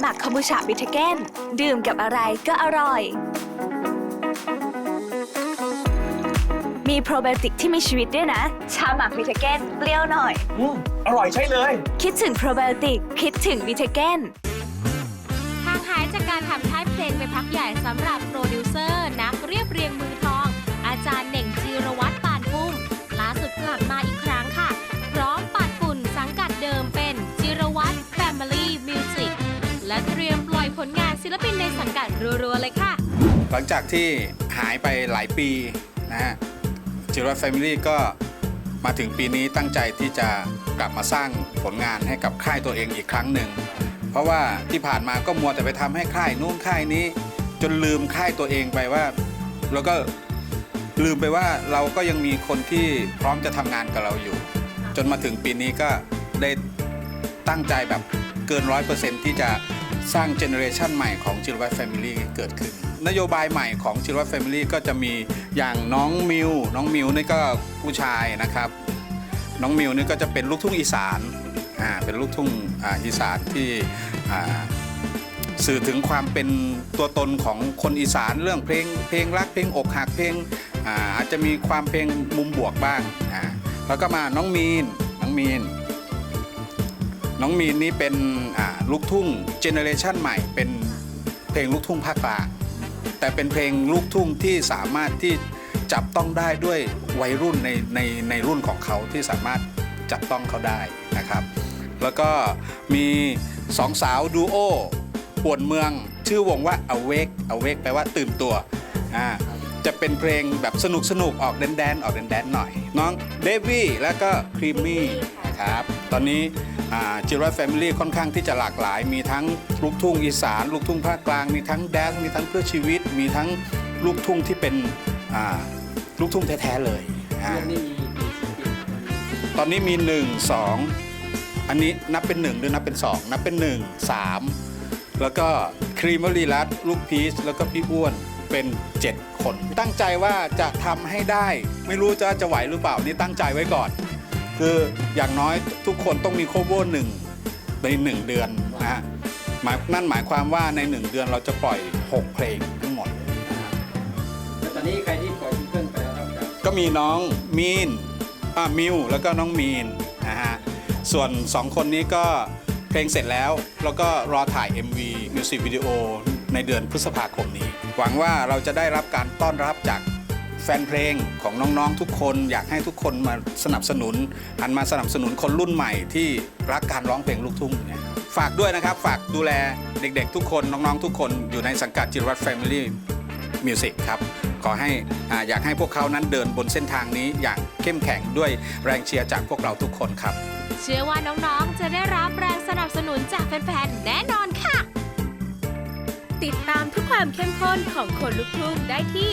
หมักคอมบูชาบิทเกนดื่มกับอะไรก็อร่อย มีโปรไบโอติกที่มีชีวิตด้วยนะ ชาหมักบิทเกนเปรี้ยวหน่อย อืมอร่อยใช่เลย คิดถึงโปรไบโอติก คิดถึงบิทเกนห่างหายจากการทำท้ายเพลงไปพักใหญ่สำหรับโปรดิวเซอร์ นักเรียบเรียงมือทอง ศิลปินในสังกัดรัวๆเลยค่ะ หลังจากที่หายไปหลายปีนะฮะจิรวัตรแฟมิลี่ก็มาถึงปีนี้ตั้งใจที่จะกลับมาสร้างผลงานให้กับค่ายตัวเองอีกครั้งหนึ่ง เพราะว่าที่ผ่านมาก็มัวแต่ไปทำให้ค่ายนู้นค่ายนี้ จนลืมค่ายตัวเองไปว่า แล้วก็ลืมไปว่าเราก็ยังมีคนที่พร้อมจะทำงานกับเราอยู่ จนมาถึงปีนี้ก็ได้ตั้งใจแบบเกินร้อยเปอร์เซ็นต์ที่จะ สร้างเจเนอเรชันใหม่ของจิรวัตรแฟมิลี่เกิดขึ้น นโยบายใหม่ของจิรวัตรแฟมิลี่ก็จะมีอย่างน้องมิวน้องมิวนี่ก็ผู้ชายนะครับ น้องมิวนี่ก็จะเป็นลูกทุ่งอีสานอ่าเป็นลูกทุ่งอ่าอีสานที่อ่าสื่อถึงความเป็นตัวตนของคนอีสานเรื่องเพลงเพลงรักเพลงอกหักเพลงอาอาจจะมีความเพลงมุมบวกบ้างอ่าแล้วก็มาน้องมีนน้องมีน น้องมีนนี่เป็นลูกทุ่งเจเนอเรชันใหม่เป็นเพลงลูกทุ่งภาคกลางแต่เป็นเพลงลูกทุ่งที่สามารถที่จับต้องได้ด้วยวัยรุ่นในในในรุ่นของเขาที่สามารถจับต้องเขาได้นะครับ แล้วก็มีสองสาวดูโอป่วนเมืองชื่อวงว่า Awake Awake แปลว่าตื่นตัวอ่าจะเป็นเพลงแบบสนุกสนุกออกแดนแดนออกแดนแดนหน่อย น้องเดวี่แล้วก็ครีมมี่ครับ ตอนนี้ จิรัตแฟมิลี่ค่อนข้างที่จะหลากหลาย มีทั้งลูกทุ่งอีสาน ลูกทุ่งภาคกลาง มีทั้งแดนซ์มีทั้งเพื่อชีวิต มีทั้งลูกทุ่งที่เป็นอ่าลูกทุ่งแท้ๆเลยอ่าตอนนี้มี 1 2 อันนี้นับเป็น 1 หรือนับเป็น 2 นับเป็น 1 3 แล้วก็ครีมลีรัตลูกพีชแล้วก็พี่อ้วนเป็น 7 คน ตั้งใจว่าจะทำให้ได้ ไม่รู้จะจะไหวหรือเปล่านี่ตั้งใจไว้ก่อน คืออย่างน้อยทุกคนต้องมีโคเวอร์หนึ่งใน1เดือนนะฮะหมายนั่นหมายความว่าใน1เดือนเราจะปล่อย 6 เพลงทั้งหมดแล้วตอนนี้ใครที่ปล่อยซิงเกิลไปแล้วครับครับก็มีน้องมีนอ่ามิวแล้วก็น้องมีนนะฮะส่วน 2 คนนี้ก็เพลงเสร็จแล้ว แล้วก็รอถ่าย MV มิวสิกวิดีโอในเดือนพฤษภาคมนี้ หวังว่าเราจะได้รับการต้อนรับจาก แฟนเพลงของน้องๆทุกคน อยากให้ทุกคนมาสนับสนุนหันมาสนับสนุนคนรุ่นใหม่ที่รักการร้องเพลงลูกทุ่งเนี่ยฝากด้วยนะครับ ฝากดูแลเด็กๆ ทุกคนน้องๆทุกคนอยู่ในสังกัดจิรวัตรแฟมิลี่มิวสิกครับขอให้อาอยากให้พวกเขานั้นเดินบนเส้นทางนี้อย่างเข้มแข็งด้วยแรงเชียร์จากพวกเราทุกคนครับ เชื่อว่าน้องๆ จะได้รับแรงสนับสนุนจากแฟนๆ แน่นอนค่ะ ติดตามทุกความเข้มข้นของคนลุกทุ่งได้ที่